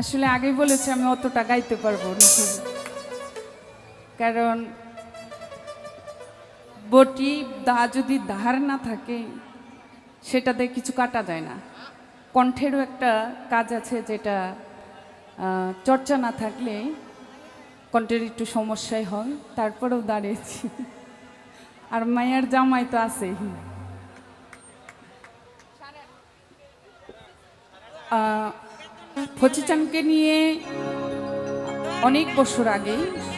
আসলে আগেই বলেছি আমি অতটা গাইতে পারব না। কারণ বটি দা যদি ধার না থাকে সেটাতে কিছু কাটা যায় না। কণ্ঠেরও একটা কাজ আছে যেটা চর্চা না থাকলে কণ্ঠের একটু সমস্যাই হয়। তারপরেও দাঁড়িয়েছি। আর মায়ের জামাই তো আছেই। আহ, ফচিচানকে নিয়ে অনেক বছর আগে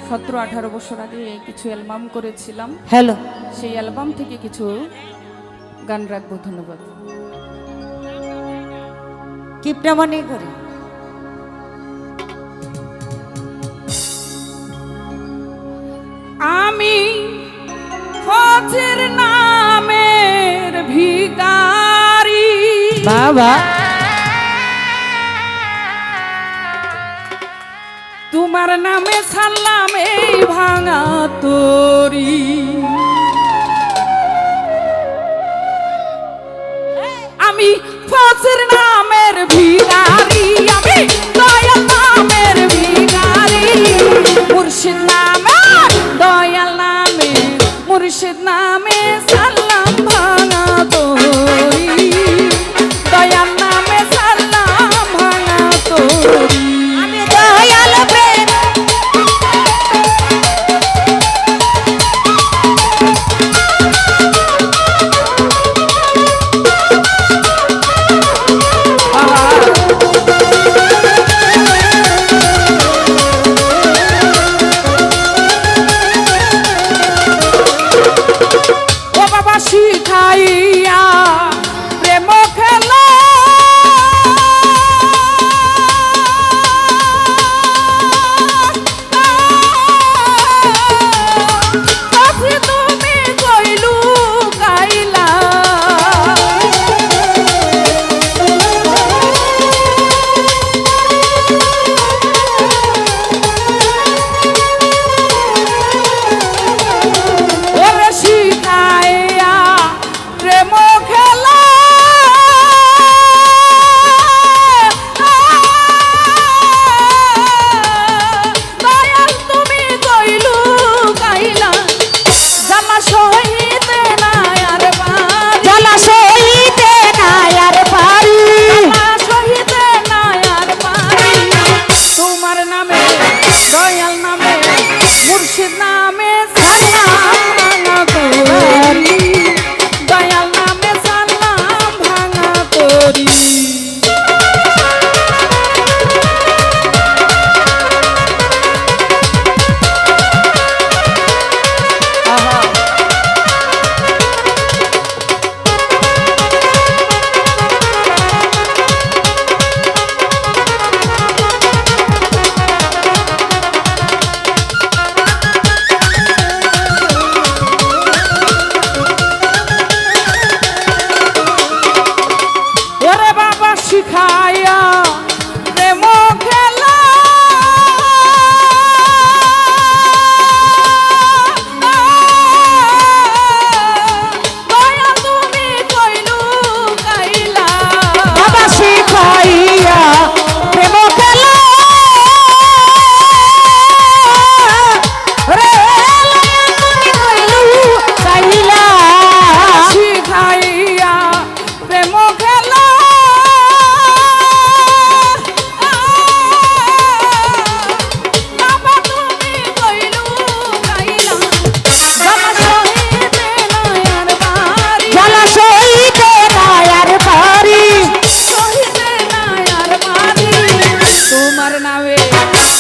সতেরো আঠারো বছর আগে কিছু অ্যালবাম করেছিলাম। হ্যালো। সেই অ্যালবাম থেকে কিছু গান রাখব ধন্যবাদ। কিপটা মানে করে। আমি ফজের নামের ভিকারি বাবা। তোমার নামে ছাড়লাম এই ভাঙা তরি। আমি ফসর নামের ভিড়ারি আমি নামের ভিড়ারি মুর্শিদ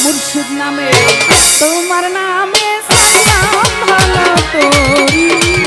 মুর্শিদ নামে তোমার নামে ভাঙা তোরি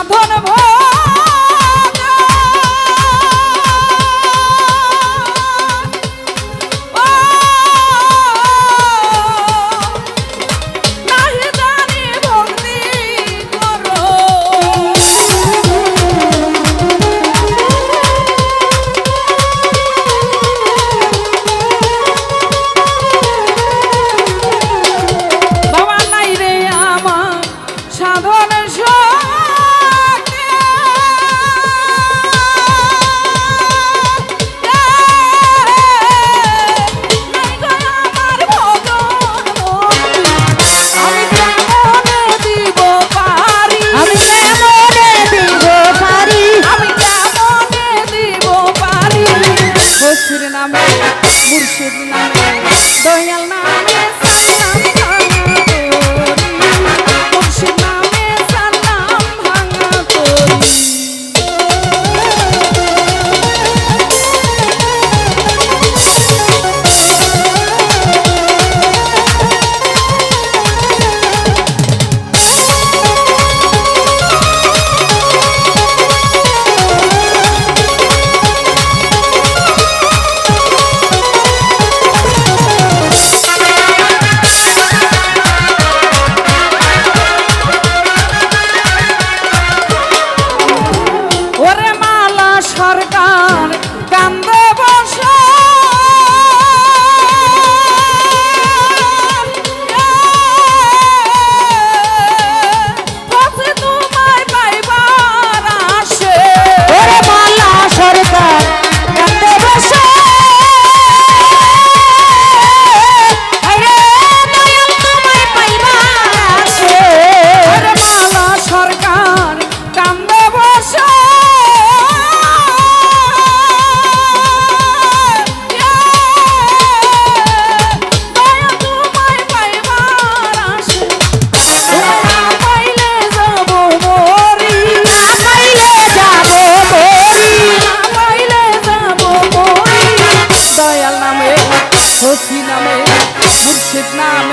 সাধন ভয় শ্রীরামে খুরশিদ নামে দয়াল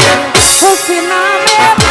নামে হুসি নামে